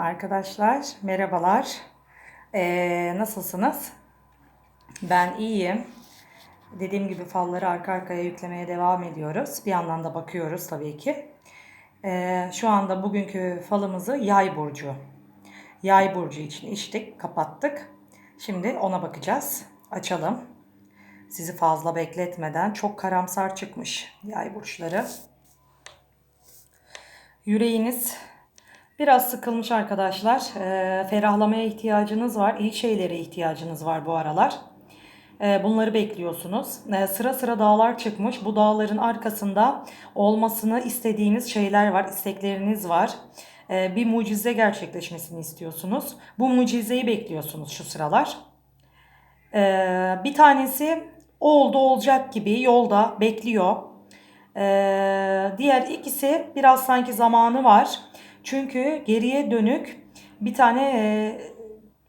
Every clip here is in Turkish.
Arkadaşlar merhabalar. Ee, nasılsınız? Ben iyiyim. Dediğim gibi falları arka arkaya yüklemeye devam ediyoruz. Bir yandan da bakıyoruz tabii ki. Ee, şu anda bugünkü falımızı yay burcu. Yay burcu için içtik, kapattık. Şimdi ona bakacağız. Açalım. Sizi fazla bekletmeden çok karamsar çıkmış yay burçları. Yüreğiniz biraz sıkılmış arkadaşlar. Ee, ferahlamaya ihtiyacınız var. İyi şeylere ihtiyacınız var bu aralar. Ee, bunları bekliyorsunuz. Ee, sıra sıra dağlar çıkmış. Bu dağların arkasında olmasını istediğiniz şeyler var, istekleriniz var. Ee, bir mucize gerçekleşmesini istiyorsunuz. Bu mucizeyi bekliyorsunuz şu sıralar. Ee, bir tanesi oldu olacak gibi yolda bekliyor. Ee, diğer ikisi biraz sanki zamanı var. Çünkü geriye dönük bir tane e,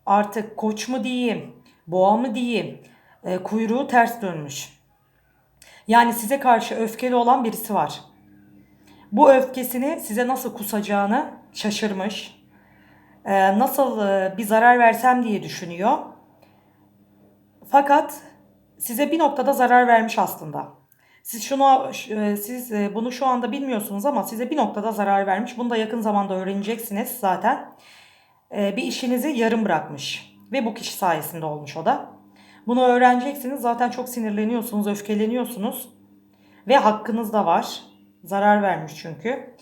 artık koç mu diyeyim, boğa mı diyeyim, e, kuyruğu ters dönmüş. Yani size karşı öfkeli olan birisi var. Bu öfkesini size nasıl kusacağını şaşırmış. Ee, nasıl e, bir zarar versem diye düşünüyor. Fakat size bir noktada zarar vermiş aslında. Siz şunu e, siz e, bunu şu anda bilmiyorsunuz ama size bir noktada zarar vermiş. Bunu da yakın zamanda öğreneceksiniz zaten. E, bir işinizi yarım bırakmış ve bu kişi sayesinde olmuş o da. Bunu öğreneceksiniz. Zaten çok sinirleniyorsunuz, öfkeleniyorsunuz ve hakkınız da var. Zarar vermiş çünkü.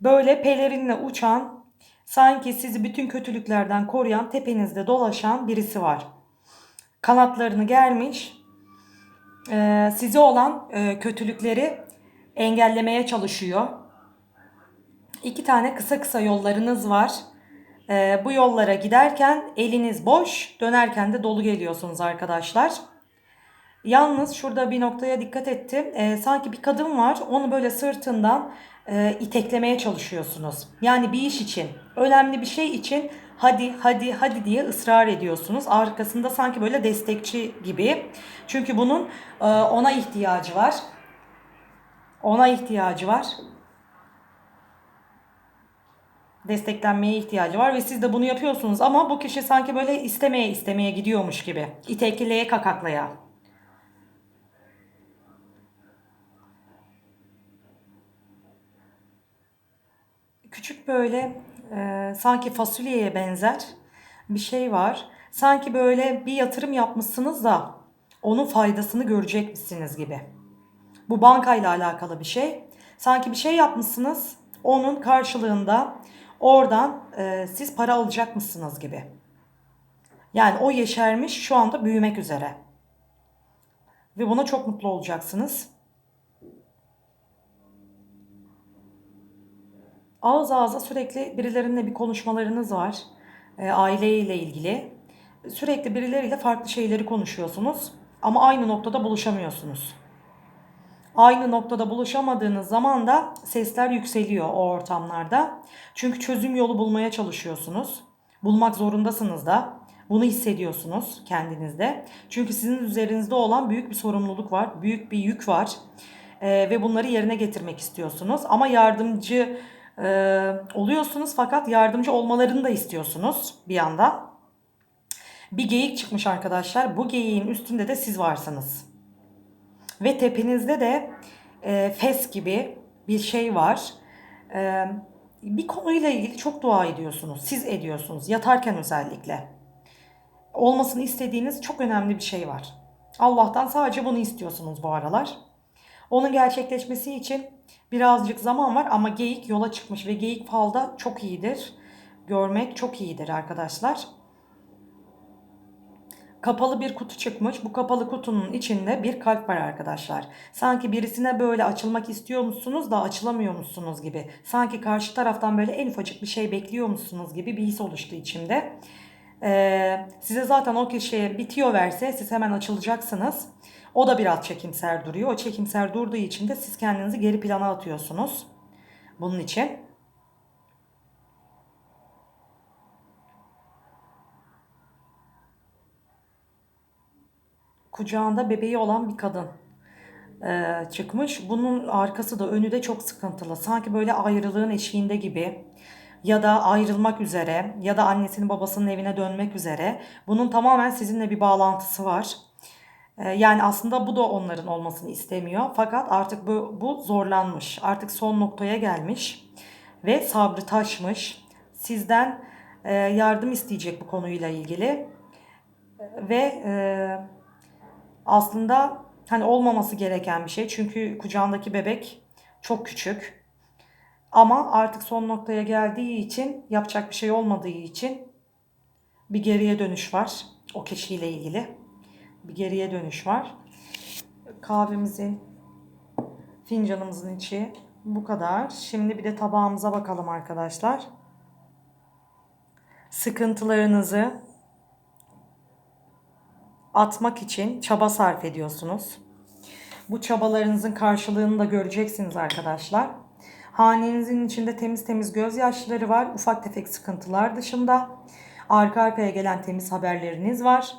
Böyle pelerinle uçan, sanki sizi bütün kötülüklerden koruyan, tepenizde dolaşan birisi var. Kanatlarını germiş, e, size olan e, kötülükleri engellemeye çalışıyor. İki tane kısa kısa yollarınız var. E, bu yollara giderken eliniz boş, dönerken de dolu geliyorsunuz arkadaşlar. Yalnız şurada bir noktaya dikkat ettim. E, sanki bir kadın var. Onu böyle sırtından e, iteklemeye çalışıyorsunuz. Yani bir iş için, önemli bir şey için hadi hadi hadi diye ısrar ediyorsunuz. Arkasında sanki böyle destekçi gibi. Çünkü bunun e, ona ihtiyacı var. Ona ihtiyacı var. Desteklenmeye ihtiyacı var ve siz de bunu yapıyorsunuz ama bu kişi sanki böyle istemeye istemeye gidiyormuş gibi. İtekleye kakaklaya. Küçük böyle e, sanki fasulyeye benzer bir şey var. Sanki böyle bir yatırım yapmışsınız da onun faydasını görecekmişsiniz gibi. Bu bankayla alakalı bir şey. Sanki bir şey yapmışsınız, onun karşılığında oradan e, siz para alacakmışsınız gibi. Yani o yeşermiş şu anda büyümek üzere. Ve buna çok mutlu olacaksınız. Ağız ağza sürekli birilerinle bir konuşmalarınız var. E, aileyle ilgili. Sürekli birileriyle farklı şeyleri konuşuyorsunuz. Ama aynı noktada buluşamıyorsunuz. Aynı noktada buluşamadığınız zaman da sesler yükseliyor o ortamlarda. Çünkü çözüm yolu bulmaya çalışıyorsunuz. Bulmak zorundasınız da. Bunu hissediyorsunuz kendinizde. Çünkü sizin üzerinizde olan büyük bir sorumluluk var, büyük bir yük var. Ee, ve bunları yerine getirmek istiyorsunuz. Ama yardımcı e, oluyorsunuz fakat yardımcı olmalarını da istiyorsunuz bir yandan. Bir geyik çıkmış arkadaşlar. Bu geyiğin üstünde de siz varsınız. Ve tepenizde de e, fes gibi bir şey var. E, bir konuyla ilgili çok dua ediyorsunuz. Siz ediyorsunuz. Yatarken özellikle. Olmasını istediğiniz çok önemli bir şey var. Allah'tan sadece bunu istiyorsunuz bu aralar. Onun gerçekleşmesi için birazcık zaman var ama geyik yola çıkmış ve geyik falda çok iyidir. Görmek çok iyidir arkadaşlar kapalı bir kutu çıkmış. Bu kapalı kutunun içinde bir kalp var arkadaşlar. Sanki birisine böyle açılmak istiyormuşsunuz da açılamıyormuşsunuz gibi. Sanki karşı taraftan böyle en ufacık bir şey bekliyormuşsunuz gibi bir his oluştu içimde. Ee, size zaten o kişiye bitiyor verse siz hemen açılacaksınız. O da biraz çekimser duruyor. O çekimser durduğu için de siz kendinizi geri plana atıyorsunuz. Bunun için. kucağında bebeği olan bir kadın e, çıkmış. Bunun arkası da önü de çok sıkıntılı. Sanki böyle ayrılığın eşiğinde gibi. ya da ayrılmak üzere ya da annesinin babasının evine dönmek üzere. Bunun tamamen sizinle bir bağlantısı var. Ee, Yani aslında bu da onların olmasını istemiyor. Fakat artık bu, bu zorlanmış. Artık son noktaya gelmiş. Ve sabrı taşmış. Sizden e, yardım isteyecek bu konuyla ilgili. Ve e, aslında hani olmaması gereken bir şey. Çünkü kucağındaki bebek çok küçük. Ama artık son noktaya geldiği için yapacak bir şey olmadığı için bir geriye dönüş var. O kişiyle ilgili. Bir geriye dönüş var. Kahvemizin, fincanımızın içi bu kadar. Şimdi bir de tabağımıza bakalım arkadaşlar. Sıkıntılarınızı atmak için çaba sarf ediyorsunuz. Bu çabalarınızın karşılığını da göreceksiniz arkadaşlar. Hanenizin içinde temiz temiz gözyaşları var. Ufak tefek sıkıntılar dışında. Arka arkaya gelen temiz haberleriniz var.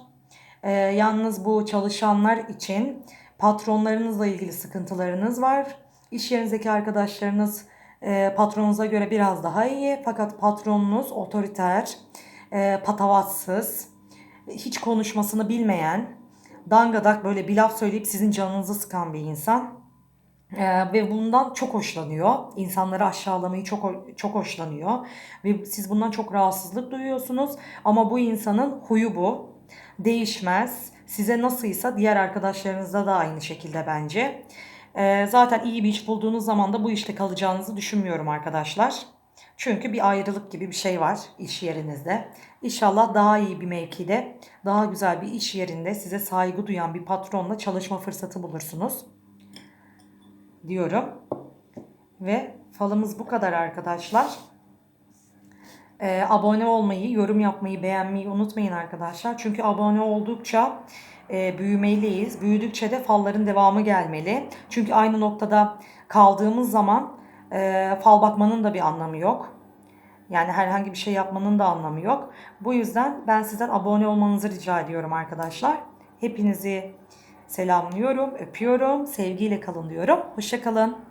Ee, yalnız bu çalışanlar için patronlarınızla ilgili sıkıntılarınız var. İş yerinizdeki arkadaşlarınız e, patronunuza göre biraz daha iyi. Fakat patronunuz otoriter, e, patavatsız, hiç konuşmasını bilmeyen, dangadak böyle bir laf söyleyip sizin canınızı sıkan bir insan. Ee, ve bundan çok hoşlanıyor. İnsanları aşağılamayı çok çok hoşlanıyor ve siz bundan çok rahatsızlık duyuyorsunuz. Ama bu insanın huyu bu. Değişmez. Size nasılsa diğer arkadaşlarınızda da aynı şekilde bence. Ee, zaten iyi bir iş bulduğunuz zaman da bu işte kalacağınızı düşünmüyorum arkadaşlar. Çünkü bir ayrılık gibi bir şey var iş yerinizde. İnşallah daha iyi bir mevkide, daha güzel bir iş yerinde size saygı duyan bir patronla çalışma fırsatı bulursunuz diyorum. Ve falımız bu kadar arkadaşlar. Ee, abone olmayı, yorum yapmayı, beğenmeyi unutmayın arkadaşlar. Çünkü abone oldukça e, büyümeliyiz. Büyüdükçe de falların devamı gelmeli. Çünkü aynı noktada kaldığımız zaman e, fal bakmanın da bir anlamı yok. Yani herhangi bir şey yapmanın da anlamı yok. Bu yüzden ben sizden abone olmanızı rica ediyorum arkadaşlar. Hepinizi selamlıyorum, öpüyorum. Sevgiyle kalın diyorum. Hoşçakalın.